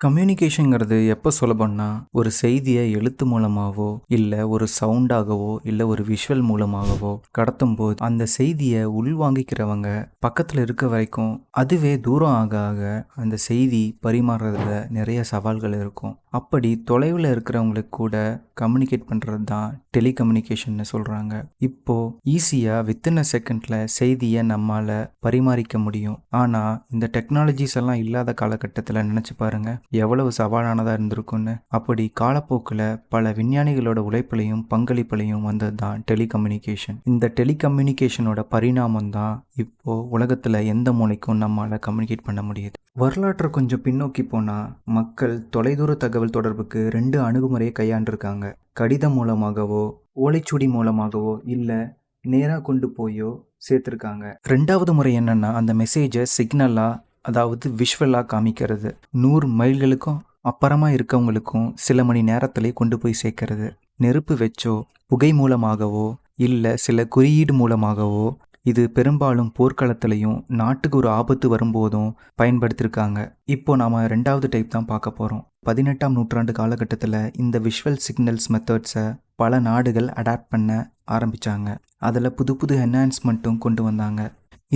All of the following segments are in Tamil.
கம்யூனிகேஷனுங்கிறது எப்போ சுலபம்னா ஒரு செய்தியை எழுத்து மூலமாகவோ இல்லை ஒரு சவுண்டாகவோ இல்லை ஒரு விஷுவல் மூலமாகவோ கடத்தும் போது அந்த செய்தியை உள்வாங்கிக்கிறவங்க பக்கத்தில் இருக்க வரைக்கும் அதுவே தூரம் ஆக ஆக அந்த செய்தி பரிமாறுறதுல நிறைய சவால்கள் இருக்கும். அப்படி தொலைவில் இருக்கிறவங்களுக்கு கூட கம்யூனிகேட் பண்ணுறது தான் டெலிகம்யூனிகேஷன்னு சொல்கிறாங்க இப்போது ஈஸியாக வித்தின் அ செகண்டில் செய்தியை நம்மால் பரிமாறிக்க முடியும். ஆனால் இந்த டெக்னாலஜிஸ் எல்லாம் இல்லாத காலகட்டத்தில் நினச்சி பாருங்கள் எவ்வளவு சவாலானதாக இருந்திருக்குன்னு அப்படி காலப்போக்கில் பல விஞ்ஞானிகளோட உழைப்பிலையும் பங்களிப்பிலையும் வந்தது தான் டெலிகம்யூனிகேஷன். இந்த டெலிகம்யூனிகேஷனோட பரிணாமம் தான் இப்போது உலகத்தில் எந்த மூளைக்கும் நம்மளால் கம்யூனிகேட் பண்ண முடியுது. வரலாற்றை கொஞ்சம் பின்னோக்கி போனால் மக்கள் தொலைதூர தகவல் தொடர்புக்கு ரெண்டு அணுகுமுறையை கையாண்டிருக்காங்க. கடிதம் மூலமாகவோ ஓலைச்சுடி மூலமாகவோ இல்லை நேராக கொண்டு போயோ சேர்த்துருக்காங்க. ரெண்டாவது முறை என்னென்னா அந்த மெசேஜை சிக்னலாக அதாவது விஷுவலாக காமிக்கிறது. நூறு மைல்களுக்கும் அப்புறமா இருக்கவங்களுக்கும் சில மணி நேரத்திலே கொண்டு போய் சேர்க்கறது. நெருப்பு வச்சோ புகை மூலமாகவோ இல்லை சில குறியீடு மூலமாகவோ இது பெரும்பாலும் போர்க்களத்திலையும் நாட்டுக்கு ஒரு ஆபத்து வரும்போதும் பயன்படுத்தியிருக்காங்க இப்போ நாம் ரெண்டாவது டைப் தான் பார்க்க போகிறோம் பதினெட்டாம் நூற்றாண்டு காலகட்டத்தில் இந்த விஷுவல் சிக்னல்ஸ் மெத்தட்ஸை பல நாடுகள் அடாப்ட் பண்ண ஆரம்பித்தாங்க அதில் புது புது என்ஹான்ஸ்மெண்ட்டும் கொண்டு வந்தாங்க.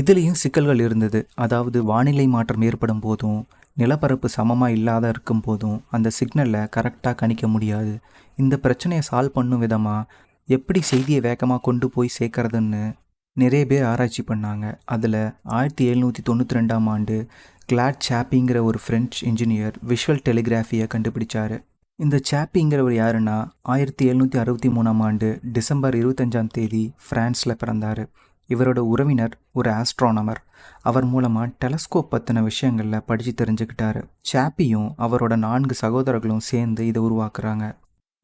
இதுலேயும் சிக்கல்கள் இருந்தது. அதாவது வானிலை மாற்றம் ஏற்படும் போதும் நிலப்பரப்பு சமமாக இல்லாத இருக்கும் போதும் அந்த சிக்னலை கரெக்டாக கணிக்க முடியாது. இந்த பிரச்சனையை சால்வ் பண்ணும் விதமாக எப்படி செய்தியை வேகமாக கொண்டு போய் சேர்க்கறதுன்னு நிறைய பேர் ஆராய்ச்சி பண்ணாங்க. அதில் ஆயிரத்தி எழுநூற்றி தொண்ணூற்றி ரெண்டாம் ஆண்டு கிளாட் சாப்பிங்கிற ஒரு ஃப்ரெஞ்ச் இன்ஜினியர் விஷுவல் டெலிகிராஃபியை கண்டுபிடிச்சார். இந்த சாப்பிங்கிறவர் யாருன்னா ஆயிரத்தி எழுநூற்றி அறுபத்தி மூணாம் ஆண்டு டிசம்பர் இருபத்தஞ்சாம் தேதி ஃப்ரான்ஸில் பிறந்தார். இவரோட உறவினர் ஒரு ஆஸ்ட்ரானமர் அவர் மூலமாக டெலஸ்கோப் பற்றின விஷயங்களில் படித்து தெரிஞ்சுக்கிட்டாரு. சாப்பியும் அவரோட நான்கு சகோதரர்களும் சேர்ந்து இதை உருவாக்குறாங்க.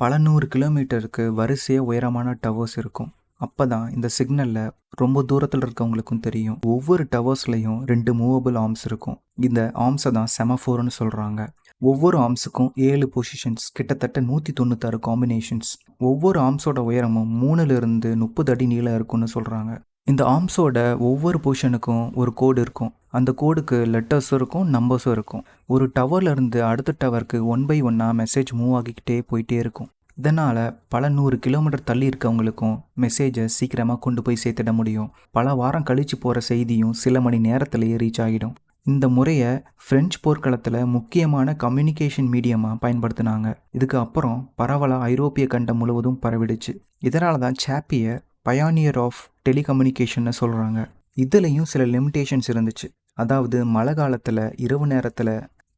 பல நூறு கிலோமீட்டருக்கு வரிசையாக உயரமான டவர்ஸ் இருக்கும். அப்போ தான் இந்த சிக்னலில் ரொம்ப தூரத்தில் இருக்கவங்களுக்கும் தெரியும். ஒவ்வொரு டவர்ஸ்லையும் ரெண்டு மூவபிள் ஆர்ம்ஸ் இருக்கும். இந்த ஆர்ம்ஸை தான் செமஃபோர்னு சொல்கிறாங்க ஒவ்வொரு ஆர்ம்ஸுக்கும் ஏழு பொசிஷன்ஸ் கிட்டத்தட்ட நூற்றி தொண்ணூத்தாறு காம்பினேஷன்ஸ் ஒவ்வொரு ஆர்ம்ஸோட உயரமும் மூணுலேருந்து முப்பது அடி நீளம் இருக்கும்னு சொல்கிறாங்க இந்த ஆர்ம்ஸோட ஒவ்வொரு பொசிஷனுக்கும் ஒரு கோடு இருக்கும். அந்த கோடுக்கு லெட்டர்ஸும் இருக்கும் நம்பர்ஸும் இருக்கும். ஒரு டவர்லேருந்து அடுத்த டவருக்கு ஒன் பை ஒன்னாக மெசேஜ் மூவ் ஆகிக்கிட்டே போயிட்டே இருக்கும். இதனால் பல நூறு கிலோமீட்டர் தள்ளி இருக்கவங்களுக்கும் மெசேஜை சீக்கிரமாக கொண்டு போய் சேர்த்திட முடியும். பல வாரம் கழித்து போகிற செய்தியும் சில மணி நேரத்திலேயே ரீச் ஆகிடும். இந்த முறையை ஃப்ரெஞ்ச் போர்க்களத்தில் முக்கியமான கம்யூனிகேஷன் மீடியமாக பயன்படுத்தினாங்க. இதுக்கு அப்புறம் பரவலாக ஐரோப்பிய கண்டம் முழுவதும் பரவிடுச்சு. இதனால தான் சாப்பியை பயானியர் ஆஃப் டெலிகம்யூனிகேஷன்னு சொல்கிறாங்க இதுலேயும் சில லிமிட்டேஷன்ஸ் இருந்துச்சு. அதாவது மழை காலத்தில் இரவு நேரத்தில்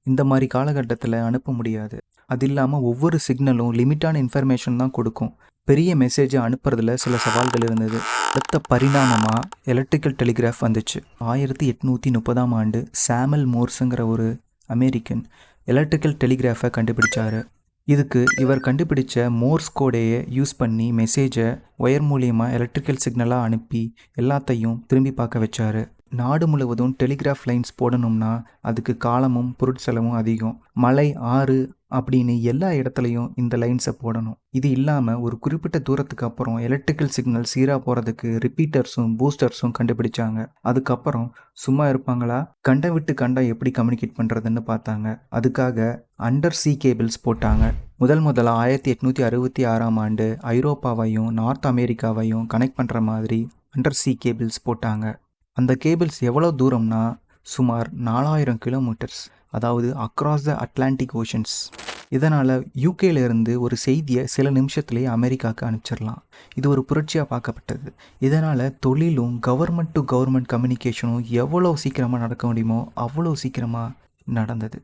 இந்த மாதிரி காலகட்டத்தில் அனுப்ப முடியாது. அது இல்லாமல் ஒவ்வொரு சிக்னலும் லிமிட்டான இன்ஃபர்மேஷன் தான் கொடுக்கும். பெரிய மெசேஜை அனுப்புறதுல சில சவால்கள் இருந்தது. அடுத்த பரிணாமமாக எலக்ட்ரிக்கல் டெலிகிராஃப் வந்துச்சு. ஆயிரத்தி எட்நூற்றி முப்பதாம் ஆண்டு சாமல் மோர்ஸுங்கிற ஒரு அமெரிக்கன் எலக்ட்ரிக்கல் டெலிகிராஃபை கண்டுபிடிச்சாரு. இதுக்கு இவர் கண்டுபிடிச்ச மோர்ஸ் கோடையை யூஸ் பண்ணி மெசேஜை ஒயர் மூலியமாக எலக்ட்ரிக்கல் சிக்னலாக அனுப்பி எல்லாத்தையும் திரும்பி பார்க்க வச்சாரு. நாடு முழுவதும் டெலிகிராஃப் லைன்ஸ் போடணும்னா அதுக்கு காலமும் பொருட்செலவும் அதிகம். மலை ஆறு அப்படின்னு எல்லா இடத்துலையும் இந்த லைன்ஸை போடணும். இது இல்லாமல் ஒரு குறிப்பிட்ட தூரத்துக்கு அப்புறம் எலக்ட்ரிக்கல் சிக்னல் சீராக போகிறதுக்கு ரிப்பீட்டர்ஸும் பூஸ்டர்ஸும் கண்டுபிடிச்சாங்க. அதுக்கப்புறம் சும்மா இருப்பாங்களா? கண்டை விட்டு கண்டா எப்படி கம்யூனிகேட் பண்ணுறதுன்னு பார்த்தாங்க. அதுக்காக அண்டர் சி கேபிள்ஸ் போட்டாங்க. முதல் முதலாக ஆயிரத்தி எட்நூற்றி அறுபத்தி ஆறாம் ஆண்டு ஐரோப்பாவையும் நார்த் அமெரிக்காவையும் கனெக்ட் பண்ணுற மாதிரி அண்டர் சி கேபிள்ஸ் போட்டாங்க. அந்த கேபிள்ஸ் எவ்வளோ தூரம்னா சுமார் நாலாயிரம் கிலோமீட்டர்ஸ் அதாவது அக்ராஸ் த அட்லாண்டிக் ஓஷன்ஸ் இதனால் யூகேலேருந்து ஒரு செய்தியை சில நிமிஷத்துலேயே அமெரிக்காவுக்கு அனுப்பிச்சிடலாம். இது ஒரு புரட்சியாக பார்க்கப்பட்டது. இதனால் தொழிலும் கவர்மெண்ட் டு கவர்மெண்ட் கம்யூனிகேஷனும் எவ்வளோ சீக்கிரமாக நடக்க முடியுமோ அவ்வளோ சீக்கிரமாக நடந்தது.